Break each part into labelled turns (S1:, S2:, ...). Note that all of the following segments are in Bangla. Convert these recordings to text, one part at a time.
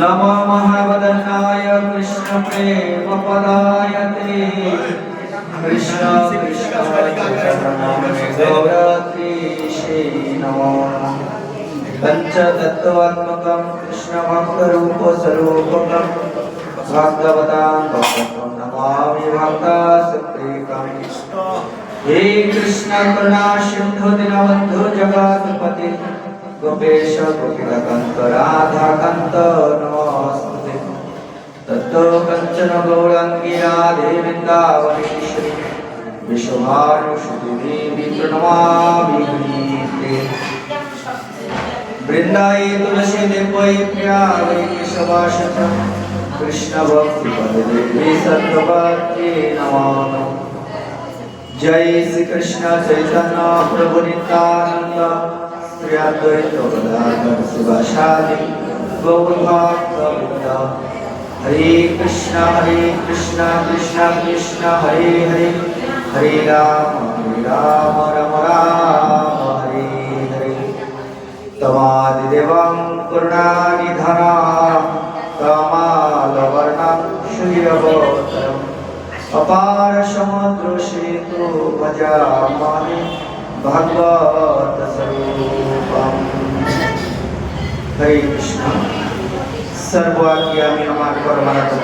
S1: नमो महावदनाय कृष्णप्रेमपदाय ते कृष्ण गौरात्रीशे नमो पञ्चतत्त्वात्मकं कृष्णभक्तरूपस्वरूपकं भगवतां भवति भाविभक्ता सत्रिकम् हे कृष्ण करुणा सिंधु दीनबन्धु जगत्पति गोपेश गोपिलकन्त राधाकन्त नमोऽस्तुते तत्तो कञ्चन गौरङ्गी राधे वृन्दावनेश्वरि विश्वभानुषुतिदेवी प्रणमामि वृन्दाये तुलसी देवै प्रिया वै केशवाशतम् जय श्री कृष्ण चैतन्य प्रभु नित्यानंद श्री अद्वैत गदाधर शिवाशादि गौरभक्त हरे कृष्ण हरे कृष्ण कृष्ण कृष्ण हरे हरे हरे राम हरे राम राम राम हरे हरे तवादिदेवं करुणानिधरा অবতরম অপার সমুদ্র সেতু ভজামানি ভগবত স্বরূপম হরে কৃষ্ণ সর্ব আমি আমার পরমারাতম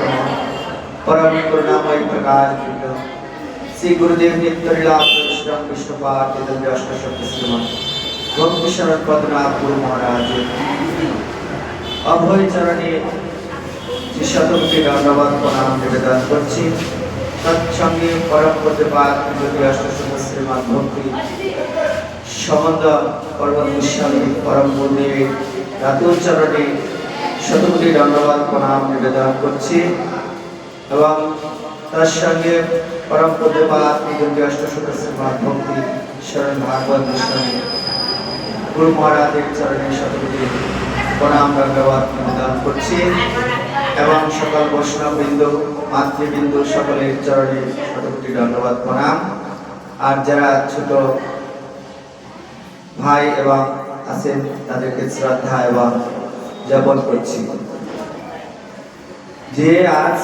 S1: পরম করুণাময় প্রকাশ দিল শ্রী গুরুদেব নিত্যলীলা পুরুষম বিষ্ণুপাঠ অষ্টশক্তি শ্রীমান ভক্তি শরৎ পদ্মনাথ গুরু মহারাজ অভয় চরণে ঈশ্বরকে ধন্যবাদ প্রণাম নিবেদন করছি তৎসঙ্গে পরম করতে পার শ্রীমান ভক্তি সমন্দ পরম ঈশ্বরী পরম মন্দিরে ধন্যবাদ প্রণাম নিবেদন করছি এবং তার সঙ্গে পরম করতে বা নিজের অষ্টশত মাধ্যমটি শরণ ভাগবত গুরু মহারাজের চরণে শতপতি প্রণাম ধন্যবাদ নিবেদন করছি এবং সকল বৈষ্ণববৃন্দ মাতৃবৃন্দ সকলের চরণে শতকটি ধন্যবাদ প্রণাম আর যারা ছোট ভাই এবং আছেন তাদেরকে শ্রদ্ধা এবং যাপন করছি যে আজ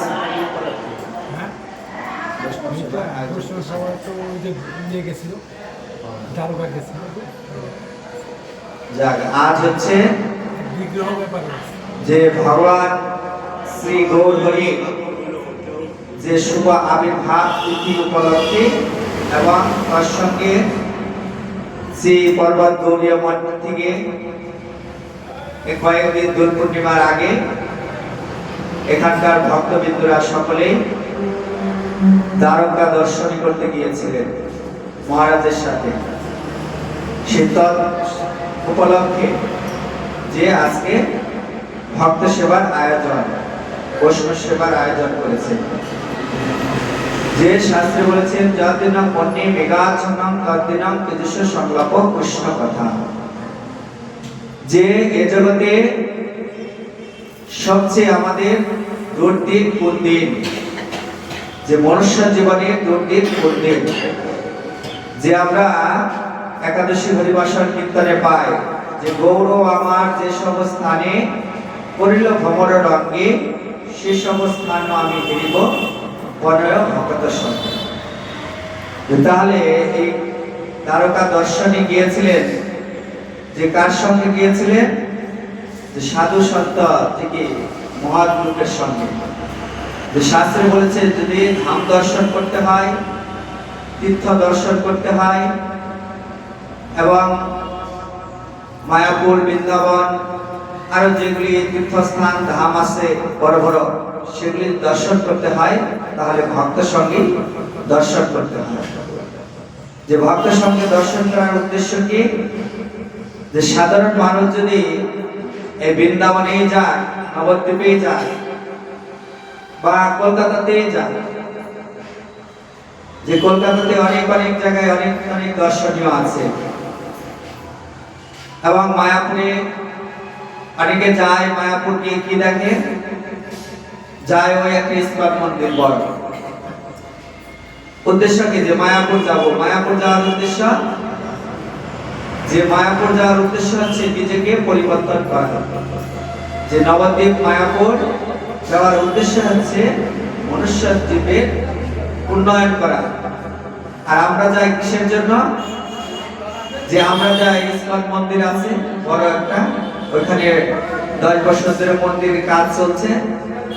S1: যাক আজ হচ্ছে যে ভগবান শ্রী গৌরহরি যে শুভ আবির্ভাব তিথি উপলক্ষে এবং তার সঙ্গে শ্রী পর্বত গৌরীয় মঠ থেকে কয়েকদিন দোল পূর্ণিমার আগে এখানকার ভক্তবিন্দুরা সকলেই দ্বারকা দর্শন করতে গিয়েছিলেন মহারাজের সাথে শীতল উপলক্ষে যে আজকে ভক্ত সেবার আয়োজন প্রশ্ন আয়োজন করেছে যে শাস্ত্রে বলেছেন যদিনাম তেজস্ব সংলাপ কৃষ্ণ কথা যে এ জগতে সবচেয়ে আমাদের দুর্দিন যে মনুষ্য জীবনে দুর্দিন কোন যে আমরা একাদশী হরিবাসন কীর্তনে পাই যে গৌরব আমার যে সব স্থানে করিল ভ্রমণ রঙ্গে শেষ অবস্থানও আমি হেরিব প্রণয় ভকত তাহলে এই তারকা দর্শনে গিয়েছিলেন যে কার সঙ্গে গিয়েছিলেন যে সাধু সত্য থেকে মহান সঙ্গে যে শাস্ত্রে বলেছে যদি ধাম দর্শন করতে হয় তীর্থ দর্শন করতে হয় এবং মায়াপুর বৃন্দাবন আর যেগুলি তীর্থস্থান ধাম আছে বড় বড় সেগুলি দর্শন করতে হয় তাহলে ভক্ত সঙ্গে দর্শন করতে হয় যে ভক্ত সঙ্গে দর্শন করার উদ্দেশ্য কি যে সাধারণ মানুষ যদি এই বৃন্দাবনে যায় নবদ্বীপে যায় বা কলকাতাতে যায় যে কলকাতাতে অনেক অনেক জায়গায় অনেক অনেক দর্শনীয় আছে এবং মায়াপুরে অনেকে যায় মায়াপুর গিয়ে কি দেখে যায় ওই একটা ইস্পাত মন্দির বড় উদ্দেশ্য কি যে মায়াপুর যাব মায়াপুর যাওয়ার উদ্দেশ্য যে মায়াপুর যাওয়ার উদ্দেশ্য হচ্ছে নিজেকে পরিবর্তন করা যে নবদ্বীপ মায়াপুর যাওয়ার উদ্দেশ্য হচ্ছে মনুষ্য দ্বীপের উন্নয়ন করা আর আমরা যাই কিসের জন্য যে আমরা যাই ইস্পাত মন্দির আছে বড় একটা ওইখানে দশ বছর ধরে মন্দিরের কাজ চলছে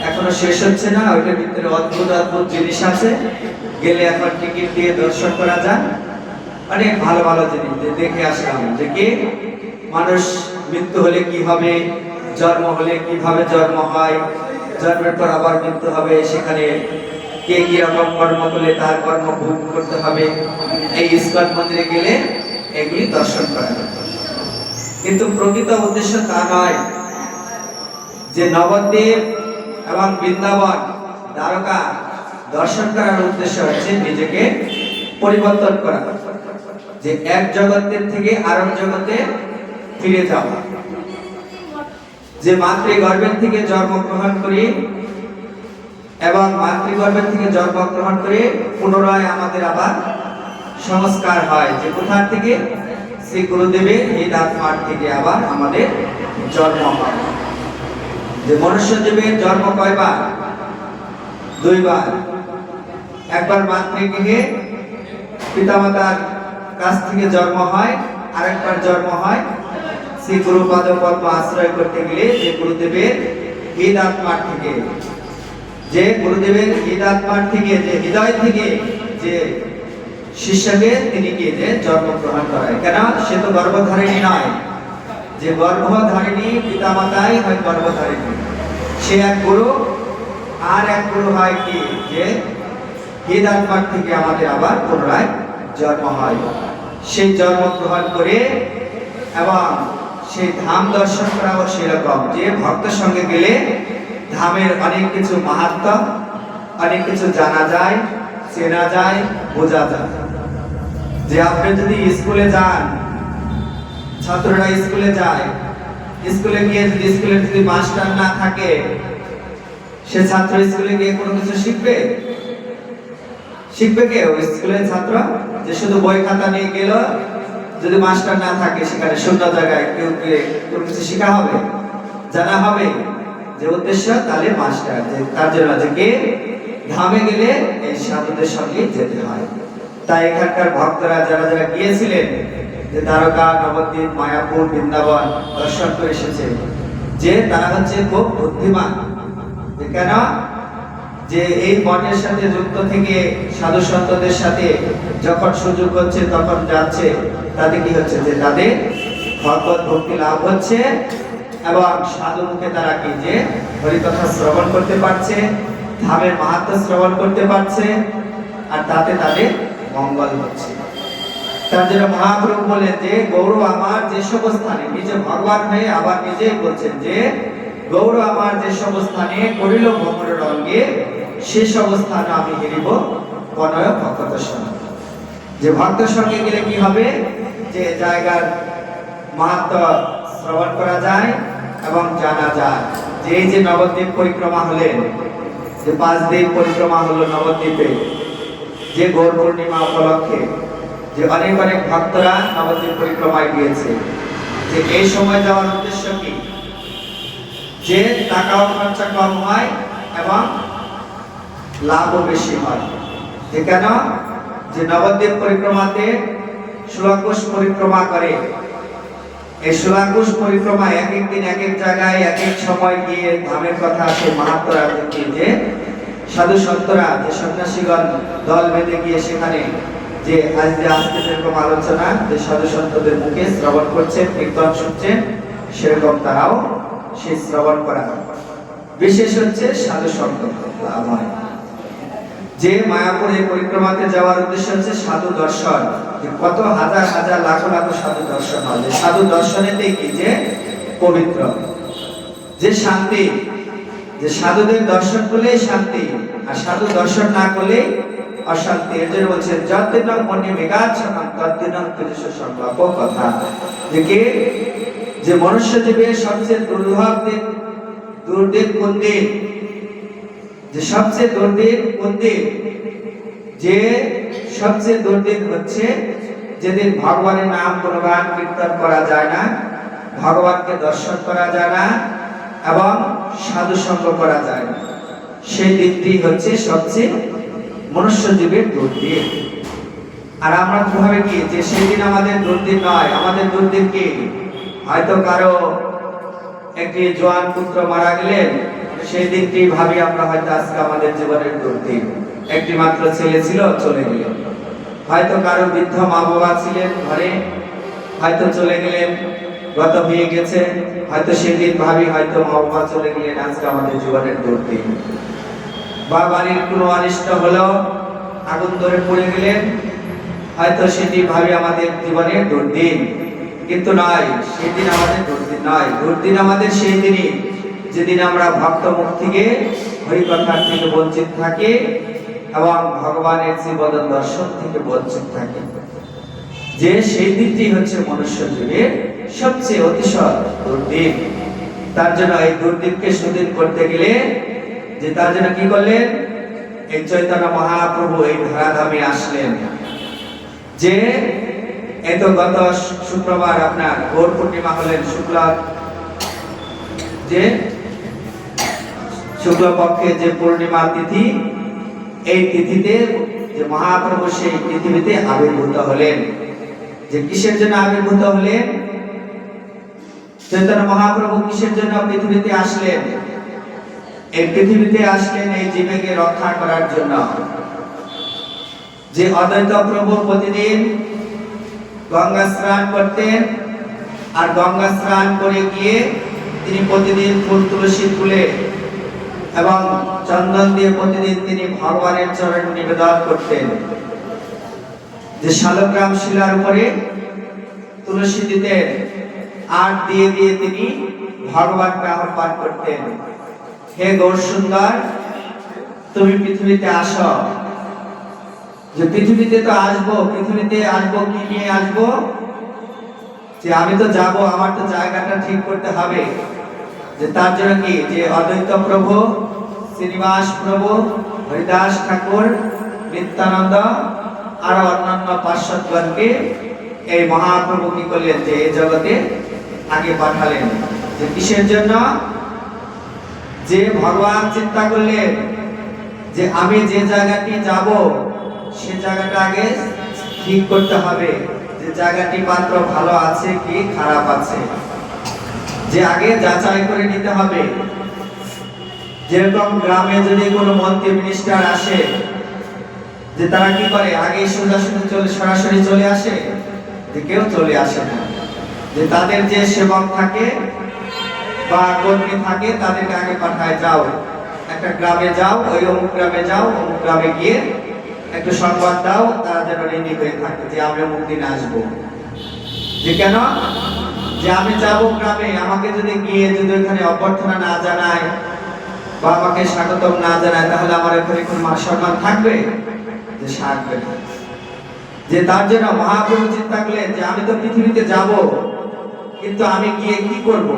S1: এখনো শেষ হচ্ছে না ওইটার ভিতরে অদ্ভুত অদ্ভুত জিনিস আছে গেলে এখন টিকিট দিয়ে দর্শন করা যান অনেক ভালো ভালো জিনিস দেখে আসলাম যে কি মানুষ মৃত্যু হলে কি হবে জন্ম হলে কিভাবে জন্ম হয় জন্মের পর আবার মৃত্যু হবে সেখানে কে কি রকম কর্ম করলে তার কর্ম ভোগ করতে হবে এই ইস্কন মন্দিরে গেলে এগুলি দর্শন করা যাবে কিন্তু প্রকৃত উদ্দেশ্য তা নয় যে নবদ্বীপ এবং বৃন্দাবন দ্বারকা দর্শন করার উদ্দেশ্য হচ্ছে নিজেকে পরিবর্তন করা যে এক জগতের থেকে আরব জগতে ফিরে যাওয়া যে মাতৃগর্ভের থেকে জন্মগ্রহণ করি এবং মাতৃগর্ভের থেকে জন্মগ্রহণ করে পুনরায় আমাদের আবার সংস্কার হয় যে কোথা থেকে গুরুদেবের এই দাঁত ফাট থেকে আবার আমাদের জন্ম হয় যে মনুষ্য জীবের জন্ম কয়বার দুইবার একবার মাতৃগৃহে পিতামাতার কাছ থেকে জন্ম হয় আরেকবার জন্ম হয় সেই গুরুপাদ পদ্ম আশ্রয় করতে গেলে যে গুরুদেবের হৃদাত পাঠ থেকে যে গুরুদেবের হৃদাত পাঠ থেকে যে হৃদয় থেকে যে শিষ্যকে তিনি কি যে জন্মগ্রহণ করেন কেন সে তো গর্ভধারিণী নয় যে গর্ভধারিণী মাতাই হয় গর্ভধারিণী সে এক গুরু আর এক গুরু হয় কি যে কেদারপাট থেকে আমাদের আবার পুনরায় জন্ম হয় সেই জন্মগ্রহণ করে এবং সেই ধাম দর্শন করাও সেরকম যে ভক্তের সঙ্গে গেলে ধামের অনেক কিছু মাহাত্ম অনেক কিছু জানা যায় চেনা যায় বোঝা যায় যে আপনি যদি স্কুলে যান ছাত্ররা স্কুলে যায় স্কুলে গিয়ে যদি স্কুলে যদি মাস্টার না থাকে সে ছাত্র স্কুলে গিয়ে কোনো কিছু শিখবে শিখবে কে ওই স্কুলের ছাত্র যে শুধু বই খাতা নিয়ে গেল যদি মাস্টার না থাকে সেখানে শূন্য জায়গায় কেউ গিয়ে কোনো কিছু শেখা হবে জানা হবে যে উদ্দেশ্য তাহলে মাস্টার যে তার জন্য যে কে ধামে গেলে এই সাধুদের সঙ্গে যেতে হয় তাই এখানকার ভক্তরা যারা যারা গিয়েছিলেন যে দ্বারকা নবদ্বীপ মায়াপুর বৃন্দাবন দর্শন করে এসেছে যে তারা হচ্ছে খুব বুদ্ধিমান কেন যে এই বনের সাথে যুক্ত থেকে সাধু সন্তদের সাথে যখন সুযোগ হচ্ছে তখন যাচ্ছে তাতে কি হচ্ছে যে তাদের ভগবত ভক্তি লাভ হচ্ছে এবং সাধু মুখে তারা কি যে হরিকথা শ্রবণ করতে পারছে ধামের মাহাত্ম শ্রবণ করতে পারছে আর তাতে তাদের মঙ্গল হচ্ছে মহাপ্রভু বলেন যে গৌরব আমার যেসব স্থানে নিজে ভগবান হয়ে আবার বলছেন যে গৌর আমার স্থানে করিল ভ্রমণ রঙ্গে স্থানে আমি প্রণয় ভক্ত সঙ্গে যে ভক্ত সঙ্গে গেলে কি হবে যে জায়গার মাহাত্ম শ্রবণ করা যায় এবং জানা যায় যে এই যে নবদ্বীপ পরিক্রমা হলেন যে পাঁচ দিন পরিক্রমা হলো নবদ্বীপে যে গৌর পূর্ণিমা উপলক্ষে যে অনেক অনেক ভক্তরা নবদ্বীপ পরিক্রমায় গিয়েছে যে এই সময় যাওয়ার উদ্দেশ্য কি যে টাকাও খরচা কম হয় এবং লাভও বেশি হয় যে কেন যে নবদ্বীপ পরিক্রমাতে সুলাকুশ পরিক্রমা করে এই সুলাকুশ পরিক্রমা এক এক দিন এক এক জায়গায় এক এক সময় গিয়ে ধামের কথা আসে মাহাত্মরা যে সাধু সন্তরা যে সন্ন্যাসীগণ দল বেঁধে গিয়ে সেখানে যে আজ যে আজকে যেরকম আলোচনা যে সাধু সন্তদের মুখে শ্রবণ করছেন কীর্তন শুনছেন সেরকম তারাও সে শ্রবণ করা বিশেষ হচ্ছে সাধু সন্ত যে মায়াপুরে পরিক্রমাতে যাওয়ার উদ্দেশ্য হচ্ছে সাধু দর্শন কত হাজার হাজার লাখো লাখো সাধু দর্শন হয় সাধু দর্শনেতে কি যে পবিত্র যে শান্তি যে সাধুদের দর্শন করলে শান্তি আর সাধু দর্শন না করলে অশান্তি এর জন্য বলছেন যতদিন মনে মেঘাচ্ছন্ন ততদিন পুরুষ সংকল্প কথা যে কে যে মনুষ্য জীবে সবচেয়ে দুর্ভাগ দিন দুর্দিন কোন দিন যে সবচেয়ে দুর্দিন কোন দিন যে সবচেয়ে দুর্দিন হচ্ছে যেদিন ভগবানের নাম গুণগান কীর্তন করা যায় না ভগবানকে দর্শন করা যায় না এবং সাধুসঙ্গ করা যায় সেই দিকটি হচ্ছে সবচেয়ে মনুষ্য জীবের দুর্দি আর আমরা কিভাবে কি যে সেদিন আমাদের দুর্দিন নয় আমাদের দুর্দিন কি হয়তো কারো একটি জোয়ান পুত্র মারা গেলেন সেই দিনটি ভাবি আমরা হয়তো আজকে আমাদের জীবনের দুর্দিন একটি মাত্র ছেলে ছিল চলে গেল হয়তো কারো বৃদ্ধ মা বাবা ছিলেন ঘরে হয়তো চলে গেলেন গত হয়ে গেছে হয়তো সেদিন ভাবি হয়তো মহব্বা চলে গিয়ে আজকে আমাদের জীবনের দুর্দিন বা বাড়ির কোনো অনিষ্ট হলেও আগুন ধরে পড়ে গেলেন হয়তো সেটি ভাবি আমাদের জীবনের দুর্দিন কিন্তু নয় সেদিন আমাদের দুর্দিন নয় দুর্দিন আমাদের সেই দিনই যেদিন আমরা ভক্ত মুখ থেকে হরিকথার থেকে বঞ্চিত থাকি এবং ভগবানের জীবন দর্শন থেকে বঞ্চিত থাকি যে সেই দিনটি হচ্ছে মনুষ্য যুগের সবচেয়ে অতিশয় দুর্দিন তার জন্য এই দুর্দিনকে সুদিন করতে গেলে যে তার জন্য কি করলেন এই চৈতন্য মহাপ্রভু এই ধারাধামে আসলেন যে এত গত শুক্রবার আপনার গৌর পূর্ণিমা হলেন শুক্লা যে শুক্লপক্ষে যে পূর্ণিমা তিথি এই তিথিতে যে মহাপ্রভু সেই পৃথিবীতে আবির্ভূত হলেন যে কিসের জন্য আবির্ভূত হলেন চৈতন্য মহাপ্রভু কিসের জন্য পৃথিবীতে আসলেন এই পৃথিবীতে আসলেন এই জীবেকে রক্ষা করার জন্য যে অদ্বৈত প্রভু প্রতিদিন গঙ্গা স্নান করতেন আর গঙ্গা স্নান করে গিয়ে তিনি প্রতিদিন ফুল তুলসী তুলে এবং চন্দন দিয়ে প্রতিদিন তিনি ভগবানের চরণ নিবেদন করতেন যে শালগ্রাম শিলার উপরে তুলসী দিতেন আর দিয়ে দিয়ে তিনি ভগবানকে আহ্বান করতেন হে গৌর সুন্দর তুমি পৃথিবীতে আস যে পৃথিবীতে তো আসবো পৃথিবীতে আসবো কি নিয়ে আসবো যে আমি তো যাব আমার তো জায়গাটা ঠিক করতে হবে যে তার জন্য কি যে অদ্বৈত প্রভু শ্রীনিবাস প্রভু হরিদাস ঠাকুর নিত্যানন্দ আর অন্যান্য পার্শ্বদগণকে এই মহাপ্রভু কি করলেন যে এই জগতে আগে পাঠালেন যে কিসের জন্য যে ভগবান চিন্তা করলেন যে আমি যে জায়গাটি যাব সে জায়গাটা আগে ঠিক করতে হবে যে জায়গাটি পাত্র ভালো আছে কি খারাপ আছে যে আগে যাচাই করে নিতে হবে যেরকম গ্রামে যদি কোনো মন্ত্রী মিনিস্টার আসে যে তারা কি করে আগে সোজাসুজি চলে সরাসরি চলে আসে যে কেউ চলে আসে না যে তাদের যে সেবক থাকে বা কর্মী থাকে তাদেরকে আগে পাঠায় যাও একটা গ্রামে যাও ওই অমুক গ্রামে যাও অমুক গ্রামে গিয়ে একটু সংবাদ দাও তারা যেন রেডি হয়ে থাকে যে আমি অমুক দিনে আসবো যে কেন যে আমি যাব গ্রামে আমাকে যদি গিয়ে যদি ওখানে অভ্যর্থনা না জানায় বা আমাকে স্বাগতম না জানায় তাহলে আমার ওখানে কোনো সম্মান থাকবে যে সারবে যে তার জন্য মহাপ্রভু চিন্তা করলেন যে আমি তো পৃথিবীতে যাব কিন্তু আমি গিয়ে কি করব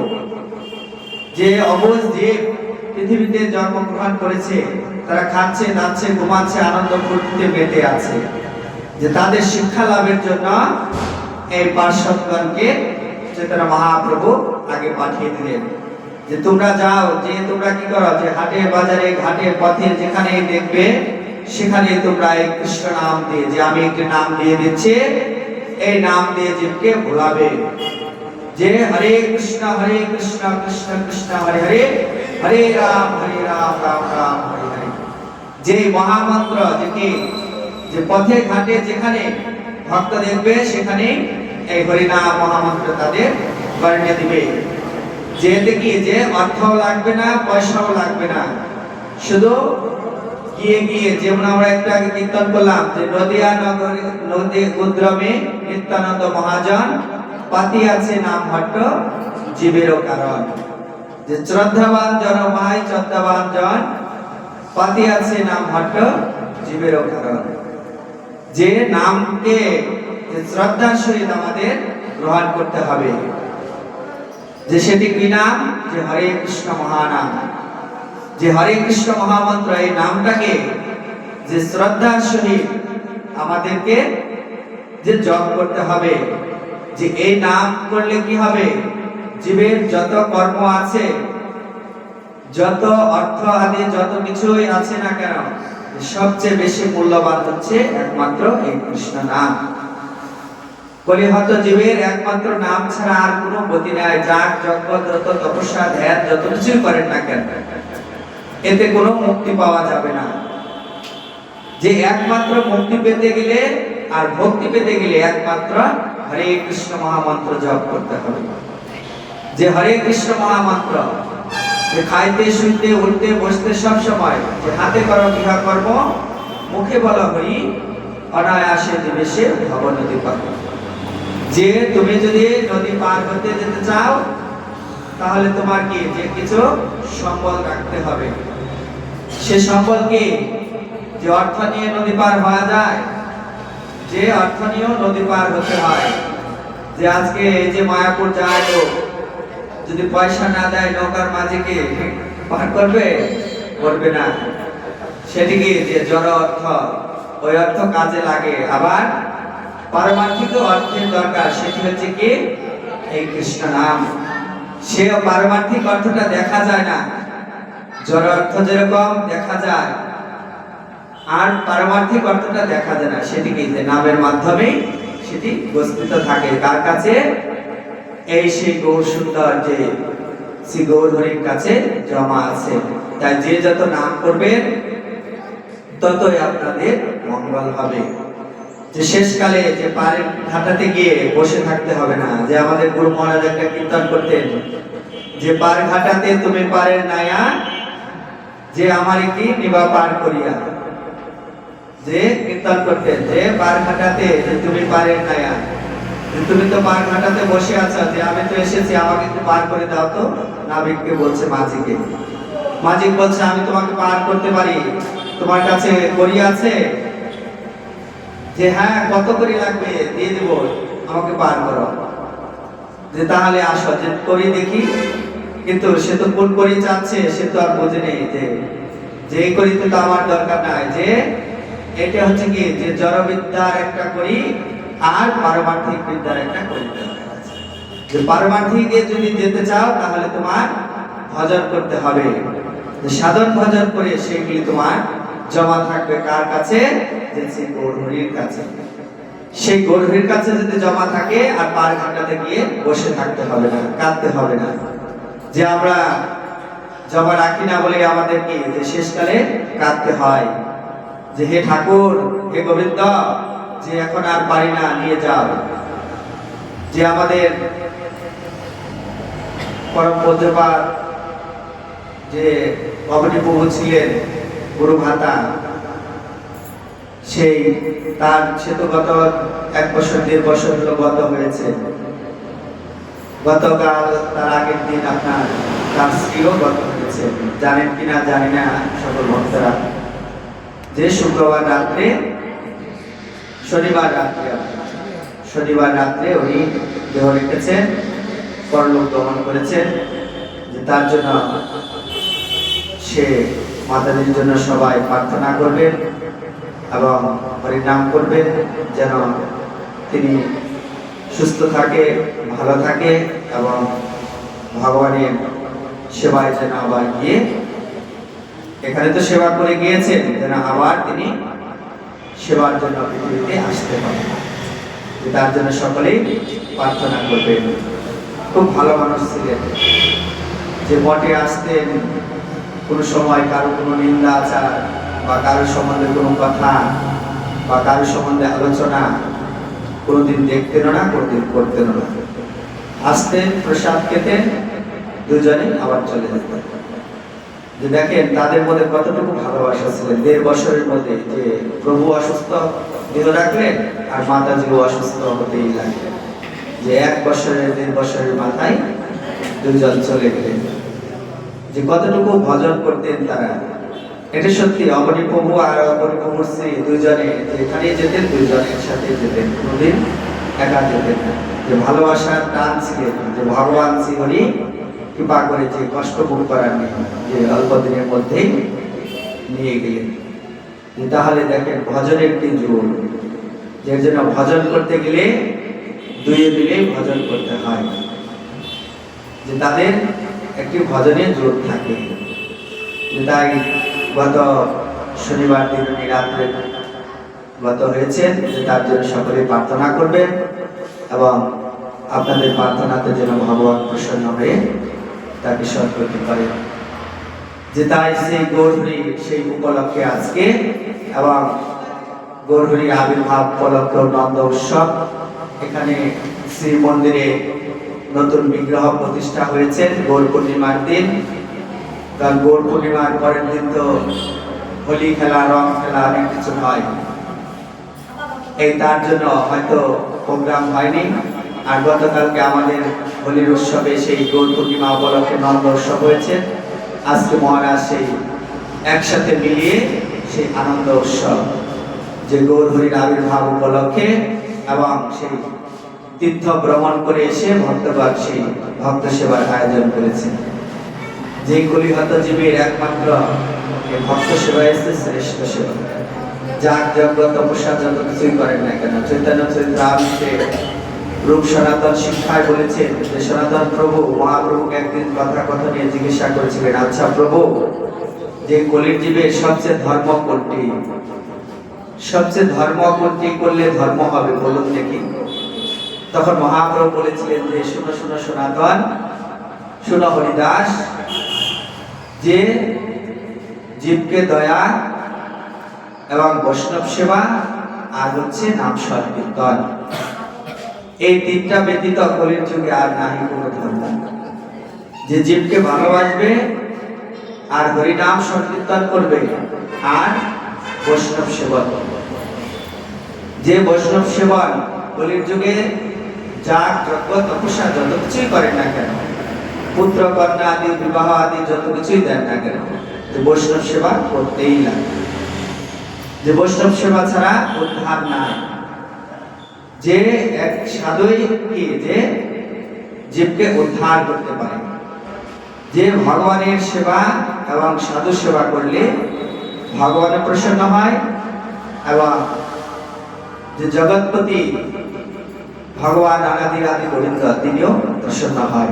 S1: যে অবশ যে পৃথিবীতে জন্মগ্রহণ করেছে তারা খাচ্ছে নাচছে ঘুমাচ্ছে আনন্দ ফুর্তিতে মেতে আছে যে তাদের শিক্ষা লাভের জন্য এই পার্শ্বদগণকে চেতনা মহাপ্রভু আগে পাঠিয়ে দিলেন যে তোমরা যাও যে তোমরা কি করো যে হাটে বাজারে ঘাটে পথে যেখানে দেখবে সেখানে তোমরা এই কৃষ্ণ নাম দিয়ে যে আমি একটি নাম দিয়ে দিচ্ছি এই নাম দিয়ে জীবকে ভোলাবে যে হরে কৃষ্ণ হরে কৃষ্ণ কৃষ্ণ কৃষ্ণ হরে হরে হরে রাম হরে রাম রাম রাম হরে হরে যে মহামন্ত্র যেটি যে পথে ঘাটে যেখানে ভক্ত দেখবে সেখানে এই হরিনাম মহামন্ত্র তাদের গণ্য দিবে যে দেখি যে অর্থও লাগবে না পয়সাও লাগবে না শুধু গিয়ে গিয়ে যেমন আমরা একটু আগে কীর্তন করলাম যে নদিয়া নগর নদী উদ্রমে নিত্যানন্দ মহাজন পাতি আছে নাম ভট্ট জীবের কারণ যে শ্রদ্ধাবান জন ভাই শ্রদ্ধাবান জন পাতি আছে নাম ভট্ট জীবের কারণ যে নামকে শ্রদ্ধার সহিত আমাদের গ্রহণ করতে হবে যে সেটি কি নাম যে হরে কৃষ্ণ মহানাম যে হরে কৃষ্ণ মহামন্ত্র এই নামটাকে যে শ্রদ্ধার সহিত আমাদেরকে যে জপ করতে হবে যে এই নাম করলে কি হবে জীবের যত কর্ম আছে যত অর্থ আদি যত কিছুই আছে না কেন সবচেয়ে বেশি মূল্যবান হচ্ছে একমাত্র এই কৃষ্ণ নাম কলিহত জীবের একমাত্র নাম ছাড়া আর কোনো গতি নাই যার যজ্ঞ যত তপস্যা ধ্যান যত কিছুই করেন না কেন এতে কোনো মুক্তি পাওয়া যাবে না যে একমাত্র মুক্তি পেতে গেলে আর ভক্তি পেতে গেলে একমাত্র হরে কৃষ্ণ মহামন্ত্র জপ করতে হবে যে হরে কৃষ্ণ মহামন্ত্র যে খাইতে শুইতে উঠতে বসতে সব সময় যে হাতে করো গৃহ কর্ম মুখে বলা হরি অনায়াসে দিবেশে ভব নদী পার যে তুমি যদি নদী পার করতে যেতে চাও তাহলে তোমার কি যে কিছু সম্বল রাখতে হবে সে সকলকে যে অর্থ নিয়ে নদী পার হওয়া যায় যে অর্থ নিয়েও নদী পার হতে হয় যে আজকে এই যে মায়াপুর যায় লোক যদি পয়সা না দেয় নৌকার মাঝেকে পার করবে করবে না সেটিকে যে জড় অর্থ ওই অর্থ কাজে লাগে আবার পারমার্থিক অর্থের দরকার সেটি হচ্ছে কি এই কৃষ্ণ নাম সে পারমার্থিক অর্থটা দেখা যায় না জড় অর্থ যেরকম দেখা যায় আর পারমার্থিক অর্থটা দেখা যায় না নামের মাধ্যমে সেটি থাকে কার কাছে এই গৌর সুন্দর যে শ্রী কাছে জমা আছে তাই যে যত নাম করবেন ততই আপনাদের মঙ্গল হবে যে শেষকালে যে পারে ঘাটাতে গিয়ে বসে থাকতে হবে না যে আমাদের গুরু মহারাজ একটা কীর্তন করতেন যে পার ঘাটাতে তুমি পারেন নায়া যে আমার কি নিবা পার করিয়া যে কীর্তন করতে যে পার যে তুমি পারের যে তুমি তো পার খাটাতে বসে আছো যে আমি তো এসেছি আমাকে তো পার করে দাও তো নাবিককে বলছে মাঝিকে মাঝিক বলছে আমি তোমাকে পার করতে পারি তোমার কাছে করি আছে যে হ্যাঁ কত করি লাগবে দিয়ে দিব আমাকে পার করো যে তাহলে আসো যে করি দেখি কিন্তু সে তো কোন করে চাচ্ছে সে তো আর বোঝে নেই যে যে করি তো আমার দরকার নাই যে এটা হচ্ছে কি যে জড়বিদ্যার একটা করি আর পারমার্থিক বিদ্যার একটা করি যে পারমার্থিকে যদি যেতে চাও তাহলে তোমার ভজন করতে হবে সাধন ভজন করে সেগুলি তোমার জমা থাকবে কার কাছে যে সেই কাছে সেই গৌরহরির কাছে যদি জমা থাকে আর পার ঘন্টাতে গিয়ে বসে থাকতে হবে না কাঁদতে হবে না যে আমরা জমা রাখি না বলে আমাদেরকে যে শেষকালে কাঁদতে হয় যে হে ঠাকুর হে গোবিন্দ যে এখন আর পারি না নিয়ে যাও যে আমাদের পরম পূজ্যপাত যে ভবনী প্রভু ছিলেন গুরু ভাতা সেই তার সেতুগত এক বছর দেড় বছর গত হয়েছে গতকাল তার আগের দিন আপনার তার স্ত্রীও গত হয়েছে জানেন কিনা জানি না সকল ভক্তরা যে শুক্রবার রাত্রে শনিবার রাত্রে শনিবার রাত্রে উনি দেহ রেখেছেন পরলোক গমন করেছেন যে তার জন্য সে মাতাজির জন্য সবাই প্রার্থনা করবেন এবং হরিনাম করবেন যেন তিনি সুস্থ থাকে ভালো থাকে এবং ভগবানের সেবায় যেন আবার গিয়ে এখানে তো সেবা করে গিয়েছেন যেন আবার তিনি সেবার জন্য পৃথিবীতে আসতে পারেন তার জন্য সকলেই প্রার্থনা করবেন খুব ভালো মানুষ ছিলেন যে মঠে আসতেন কোনো সময় কারো কোনো নিন্দা আচার বা কারো সম্বন্ধে কোনো কথা বা কারো সম্বন্ধে আলোচনা কোনোদিন দেখতেন না কোনোদিন করতেন না আসতেন প্রসাদ খেতেন দুজনে আবার চলে যেতেন যে দেখেন তাদের মধ্যে কতটুকু ভালোবাসা ছিল দেড় বছরের মধ্যে যে প্রভু অসুস্থ দিল রাখলেন আর মাতাজিও অসুস্থ হতেই লাগলেন যে এক বছরের দেড় বছরের মাথায় দুজন চলে গেলেন যে কতটুকু ভজন করতেন তারা এটা সত্যি প্রভু আর অপরিপূর্ব স্ত্রী দুজনে এখানে যেতেন দুজনে একসাথে যেতেন একা যেতেন না যে ভালোবাসার টান ছিলেন যে ভগবান শ্রীহরি কৃপা করে যে কষ্ট ভোগ করার নেই যে অল্প দিনের নিয়ে গেলেন তাহলে দেখেন ভজন একটি জোর যে জন্য ভজন করতে গেলে দুয়ে মিলে ভজন করতে হয় যে তাদের একটি ভজনের জোর থাকে যে তাই গত শনিবার দিন উনি রাত্রে গত হয়েছেন যে তার জন্য সকলে প্রার্থনা করবেন এবং আপনাদের প্রার্থনাতে যেন ভগবান প্রসন্ন হয়ে তাকে সৎ করতে পারেন যে তাই সেই গৌরী সেই উপলক্ষে আজকে এবং গৌরী আবির্ভাব উপলক্ষ নন্দ উৎসব এখানে শ্রী মন্দিরে নতুন বিগ্রহ প্রতিষ্ঠা হয়েছে গৌর পূর্ণিমার দিন কারণ গোল পূর্ণিমার পরের দিন তো হোলি খেলা রং খেলা অনেক কিছু হয় এই তার জন্য হয়তো প্রোগ্রাম হয়নি আর গতকালকে আমাদের হোলির উৎসবে সেই গোল পূর্ণিমা উপলক্ষে নন্দ উৎসব হয়েছে আজকে মহারাজ সেই একসাথে মিলিয়ে সেই আনন্দ উৎসব যে গৌর হরির আবির্ভাব উপলক্ষে এবং সেই তীর্থ ভ্রমণ করে এসে ভক্তবাসী ভক্ত সেবার আয়োজন করেছে যে কলিহতা জীবীর একমাত্র ভক্ত সেবা এসে শ্রেষ্ঠ সেবা যাক জগৎ তপস্যা যত কিছুই করেন না কেন চৈতন্য চৈত্রাংশে রূপ সনাতন শিক্ষায় বলেছেন যে সনাতন প্রভু মহাপ্রভুকে একদিন কথা কথা নিয়ে জিজ্ঞাসা করেছিলেন আচ্ছা প্রভু যে কলির জীবের সবচেয়ে ধর্ম কোনটি সবচেয়ে ধর্ম কোনটি করলে ধর্ম হবে বলুন দেখি তখন মহাপ্রভু বলেছিলেন যে শোনো শোনো সনাতন শোনো হরিদাস যে জীবকে দয়া এবং বৈষ্ণব সেবা আর হচ্ছে নাম সংকীর্তন এই তিনটা ব্যতীত কলির যুগে আর নাই কোনো ধর্ম যে জীবকে ভালোবাসবে আর নাম সংকীর্তন করবে আর বৈষ্ণব সেবন যে বৈষ্ণব সেবন কলির যুগে যা যজ্ঞ তপস্যা যত কিছুই করেন না কেন পুত্র কন্যা আদি বিবাহ আদি যত কিছুই দেন না কেন বৈষ্ণব সেবা করতেই লাগে যে বৈষ্ণব সেবা ছাড়া উদ্ধার নাই যে এক সাধুই যে জীবকে উদ্ধার করতে পারে যে ভগবানের সেবা এবং সাধু সেবা করলে ভগবানের প্রসন্ন হয় এবং যে জগৎপতি ভগবান আনাদি আদি গোবিন্দ তিনিও প্রসন্ন হয়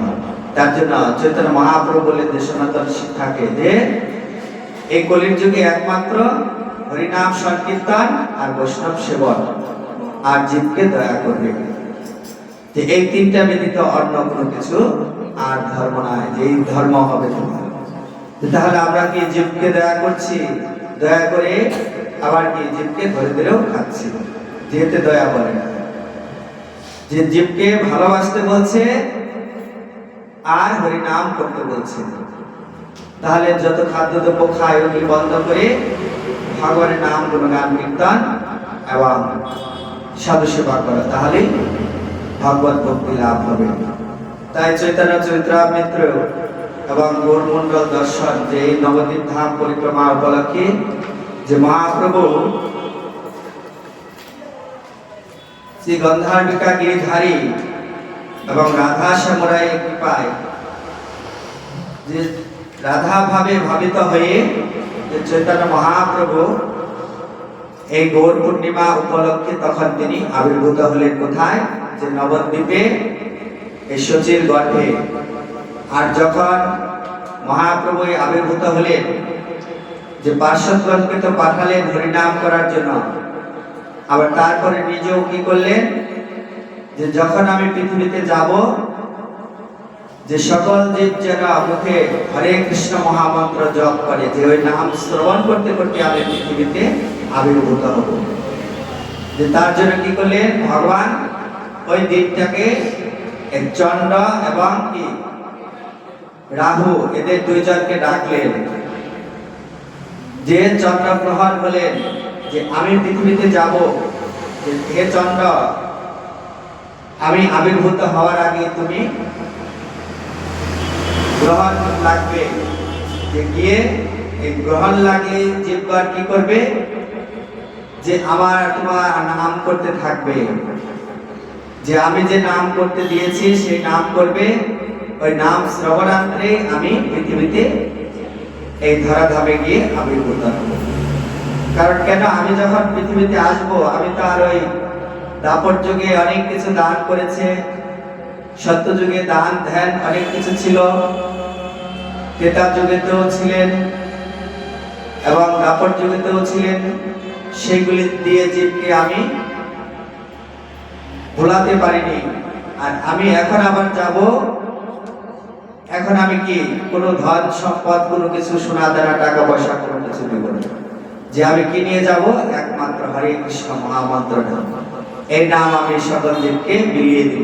S1: তার জন্য চৈতন্য মহাপ্রভু বলে যে সনাতন শিক্ষাকে যে এই কলির যুগে একমাত্র হরিনাম সংকীর্তন আর বৈষ্ণব সেবন আর জীবকে দয়া করবে যে এই তিনটা ব্যতীত অন্য কোনো কিছু আর ধর্ম নয় যে এই ধর্ম হবে তোমার তাহলে আমরা কি জীবকে দয়া করছি দয়া করে আবার কি জীবকে ধরে ধরেও খাচ্ছি যেহেতু দয়া বলে যে জীবকে ভালোবাসতে বলছে আর হরিনাম করতে বলছেন তাহলে যত খাদ্য দ্রব্য খায় ওগুলি বন্ধ করে ভগবানের নাম গুণগান কীর্তন এবং সাধু সেবা করা তাহলে ভগবত ভক্তি লাভ হবে তাই চৈতন্য চৈত্রা মিত্র এবং গোরমন্ডল দর্শন যে এই নবদ্বীপ ধাম পরিক্রমা উপলক্ষে যে মহাপ্রভু শ্রী গন্ধার্বিকা গিরিধারী এবং রাধা শ্যামরায় কৃপায় যে রাধা ভাবে ভাবিত হয়ে যে চৈতন্য মহাপ্রভু এই গৌর পূর্ণিমা উপলক্ষে তখন তিনি আবির্ভূত হলেন কোথায় যে নবদ্বীপে এই সচির গর্ভে আর যখন মহাপ্রভু আবির্ভূত হলেন যে পার্শ্বদগণকে তো পাঠালেন হরিনাম করার জন্য আবার তারপরে নিজেও কি করলেন যে যখন আমি পৃথিবীতে যাব যে সকল দেব যেন মুখে হরে কৃষ্ণ মহামন্ত্র জপ করে যে ওই নাম শ্রবণ করতে করতে আমি পৃথিবীতে আবির্ভূত হব যে তার জন্য কি করলেন ভগবান ওই দ্বীপটাকে চন্ড এবং কি রাহু এদের দুইজনকে ডাকলেন যে চন্দ্র প্রহর বলেন যে আমি পৃথিবীতে যাব হে চন্দ্র আমি আবির্ভূত হওয়ার আগে তুমি গ্রহণ লাগবে যে গিয়ে এই গ্রহণ লাগে জিব্বার কি করবে যে আমার তোমার নাম করতে থাকবে যে আমি যে নাম করতে দিয়েছি সেই নাম করবে ওই নাম শ্রবণাত্রে আমি পৃথিবীতে এই ধরা ধাপে গিয়ে আবির্ভূত হব কারণ কেন আমি যখন পৃথিবীতে আসব আমি তো আর ওই দাপর যুগে অনেক কিছু দান করেছে সত্য যুগে দান ধ্যান অনেক কিছু ছিল ক্রেতার যুগেতেও ছিলেন এবং দাপর যুগেতেও ছিলেন সেগুলি দিয়ে জীবকে আমি ভোলাতে পারিনি আর আমি এখন আবার যাব এখন আমি কি কোনো ধন সম্পদ কোনো কিছু সোনা দ্বারা টাকা পয়সা কোনো কিছু দেব যে আমি কি নিয়ে যাব একমাত্র হরে কৃষ্ণ মহামন্ত্র নাম এই নাম আমি সকল বিলিয়ে দিব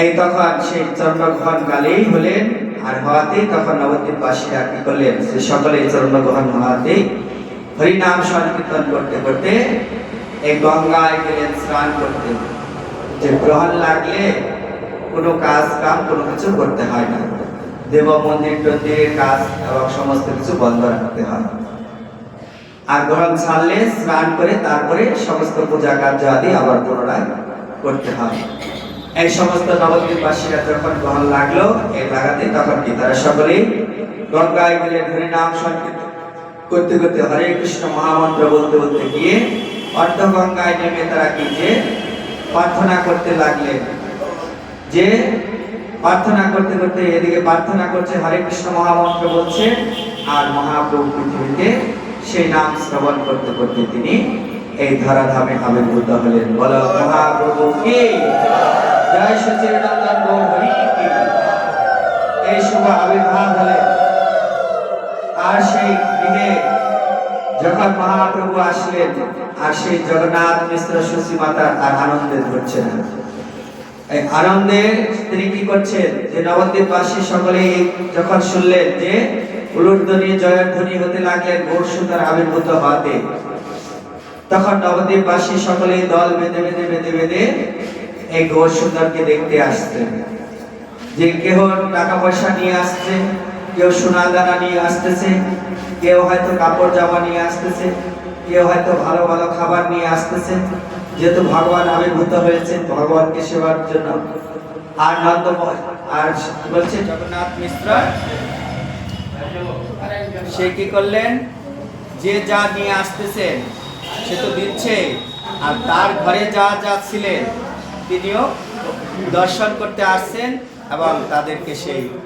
S1: এই তখন চন্দ্রগ্রহণ কালেই হলেন আর তখন কি করলেন সে সকলে চন্দ্রগ্রহণ হরিনাম সংকীর্তন করতে করতে এই গঙ্গায় গেলেন স্নান করতে যে গ্রহণ লাগলে কোনো কাজ কাম কোনো কিছু করতে হয় না দেব মন্দির টন্দিরের কাজ এবং সমস্ত কিছু বন্ধ রাখতে হয় আর গরম ছাড়লে স্নান করে তারপরে সমস্ত পূজা কার্য আদি আবার পুনরায় করতে হয় এই সমস্ত নবদ্বীপবাসীরা যখন গ্রহণ লাগলো এই লাগাতে তখন কি তারা সকলেই গঙ্গায় গেলে ধরে নাম সংকীর্তন করতে করতে হরে কৃষ্ণ মহামন্ত্র বলতে বলতে গিয়ে অর্ধ গঙ্গায় নেমে তারা কি যে প্রার্থনা করতে লাগলেন যে প্রার্থনা করতে করতে এদিকে প্রার্থনা করছে হরে কৃষ্ণ মহামন্ত্র বলছে আর মহাপ্রভু পৃথিবীতে সেই নাম শ্রবণ করতে করতে তিনি এই ধরাধামে বুদ্ধ হলেন বল মহাপ্রভু কি জয় সচিদানন্দন হরি কি এই শুভ আবির্ভাব হলে আর সেই গৃহে যখন মহাপ্রভু আসলেন আর সেই জগন্নাথ মিশ্র শশী মাতা তার আনন্দে ধরছেন এই আনন্দে তিনি কি করছেন যে নবদ্বীপবাসী সকলে যখন শুনলেন যে উলুরধ্বনি জয়ধ্বনি হতে আবির্ভূত তখন নবদ্বীপবাসী সকলেই দল বেঁধে বেঁধে বেঁধে বেঁধে এই দেখতে আসতেন যে কেহ টাকা পয়সা নিয়ে আসছে কেউ সোনা দানা নিয়ে আসতেছে কেউ হয়তো কাপড় জামা নিয়ে আসতেছে কেউ হয়তো ভালো ভালো খাবার নিয়ে আসতেছে যেহেতু ভগবান আবির্ভূত হয়েছে ভগবানকে সেবার জন্য আর নন্দ আর বলছে জগন্নাথ মিশ্র সে কি করলেন যে যা নিয়ে আসতেছেন সে তো দিচ্ছে আর তার ঘরে যা যা ছিলেন তিনিও দর্শন করতে আসছেন এবং তাদেরকে সেই